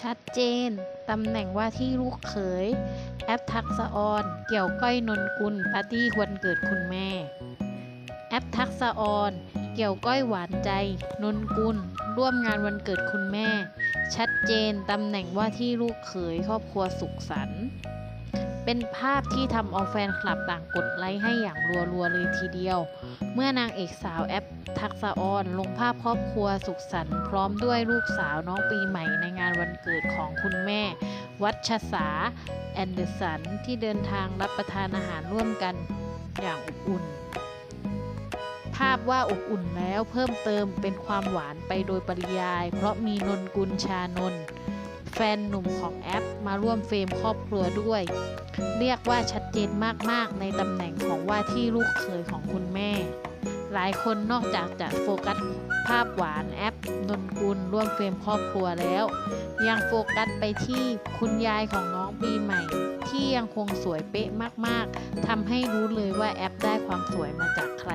ชัดเจน ตำแหน่งว่าที่ลูกเขย แอปทักษะออนเกี่ยวก้อยนนกุลปาร์ตี้วันเกิดคุณแม่ แอปทักษะออนเกี่ยวก้อยหวานใจ นนกุล ร่วมงานวันเกิดคุณแม่ ชัดเจน ตำแหน่งว่าที่ลูกเขยครอบครัวสุขสันต์เป็นภาพที่ทำเอาแฟนคลับต่างกดไลค์ให้อย่างรัวๆเลยทีเดียว เมื่อนางเอกสาวแอปทักษะออนลงภาพครอบครัวสุขสันต์พร้อมด้วยลูกสาวน้องปีใหม่ในงาน ของคุณแม่ วัชสาแอนเดอร์สันที่เดินทางรับประทานอาหารร่วมกันอย่างอบอุ่น ภาพว่าอบอุ่นแล้วเพิ่มเติมเป็นความหวานไปโดยปริยาย เพราะมีนนกุลชานนท์แฟนหนุ่มของแอปมาร่วมเฟรมครอบครัวด้วย เรียกว่าชัดเจนมากๆในตำแหน่งของว่าที่ลูกเขยของคุณแม่ หลายคนนอกจากจะโฟกัสภาพหวานแอปนนกุลร่วมเฟรมครอบครัวแล้ว ยังโฟกัสไปที่คุณยายของน้องปีใหม่ ที่ยังคงสวยเป๊ะมากๆทำให้รู้เลยว่าแอปได้ความสวยมาจากใคร